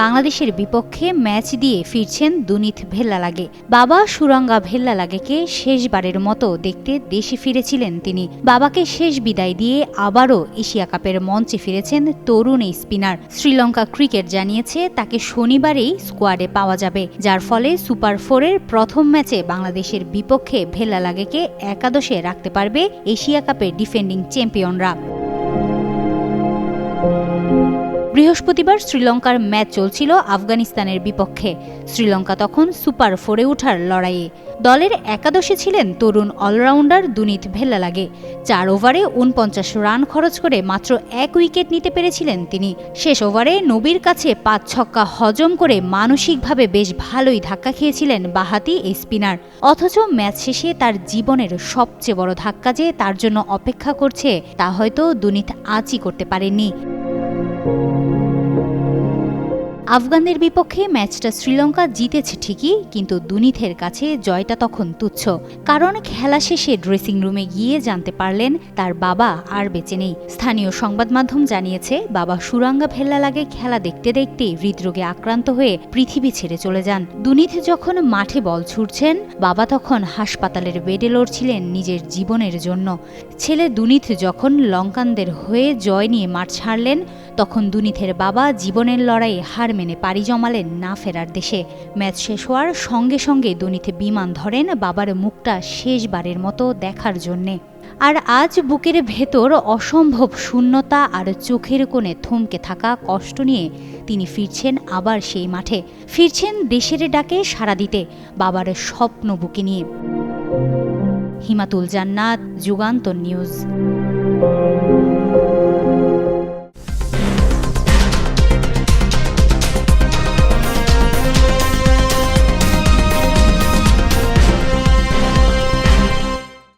বাংলাদেশের বিপক্ষে ম্যাচ দিয়ে ফিরছেন দুনিত ভেল্লা লাগে বাবা সুরঙ্গা ভেল্লা লাগেকে শেষবারের মতো দেখতে দেশে ফিরেছিলেন তিনি। বাবাকে শেষ বিদায় দিয়ে আবারও এশিয়া কাপের মঞ্চে ফিরেছেন তরুণ এই স্পিনার। শ্রীলঙ্কা ক্রিকেট জানিয়েছে তাকে শনিবারেই স্কোয়াডে পাওয়া যাবে, যার ফলে সুপার ফোরের প্রথম ম্যাচে বাংলাদেশের বিপক্ষে ভেল্লা লাগেকে একাদশে রাখতে পারবে এশিয়া কাপের ডিফেন্ডিং চ্যাম্পিয়নরা। বৃহস্পতিবার শ্রীলঙ্কার ম্যাচ চলছিল আফগানিস্তানের বিপক্ষে। শ্রীলঙ্কা তখন সুপার ফোরে ওঠার লড়াইয়ে। দলের একাদশে ছিলেন তরুণ অলরাউন্ডার দুনিত ভেল্লা লাগে চার ওভারে উনপঞ্চাশ রান খরচ করে মাত্র এক উইকেট নিতে পেরেছিলেন তিনি। শেষ ওভারে নবীর কাছে পাঁচ ছক্কা হজম করে মানসিকভাবে বেশ ভালোই ধাক্কা খেয়েছিলেন বাহাতি এই স্পিনার। অথচ ম্যাচ শেষে তার জীবনের সবচেয়ে বড় ধাক্কা যে তার জন্য অপেক্ষা করছে, তা হয়তো দুনিত আজই করতে পারেননি। Música আফগানদের বিপক্ষে ম্যাচটা শ্রীলঙ্কা জিতেছে ঠিকই, কিন্তু দুনিথের কাছে জয়টা তখন তুচ্ছ। কারণ খেলা শেষে ড্রেসিং রুমে গিয়ে জানতে পারলেন, তার বাবা আর বেঁচে নেই। স্থানীয় সংবাদ মাধ্যম জানিয়েছে, বাবা সুরাঙ্গা ভেল্লা লাগে খেলা দেখতে দেখতে হৃদরোগে আক্রান্ত হয়ে পৃথিবী ছেড়ে চলে যান। দুনিথ যখন মাঠে বল ছুটছেন বাবা তখন হাসপাতালের বেডে লড়ছিলেন নিজের জীবনের জন্য। ছেলে দুনিথ যখন লঙ্কানদের হয়ে জয় নিয়ে মাঠ ছাড়লেন, তখন দুনিথের বাবা জীবনের লড়াইয়ে হার মেনে পাড়ি জমালেন না ফেরার দেশে। ম্যাচ শেষ হওয়ার সঙ্গে সঙ্গে দুনিথে বিমান ধরেন বাবার মুখটা শেষবারের মতো দেখার জন্যে। আর আজ বুকের ভেতর অসম্ভব শূন্যতা আর চোখের কোণে থমকে থাকা কষ্ট নিয়ে তিনি ফিরছেন আবার সেই মাঠে। ফিরছেন দেশের ডাকে সাড়া দিতে, বাবার স্বপ্ন বুকে নিয়ে। হিমাতুল জান্নাত, যুগান্তর নিউজ।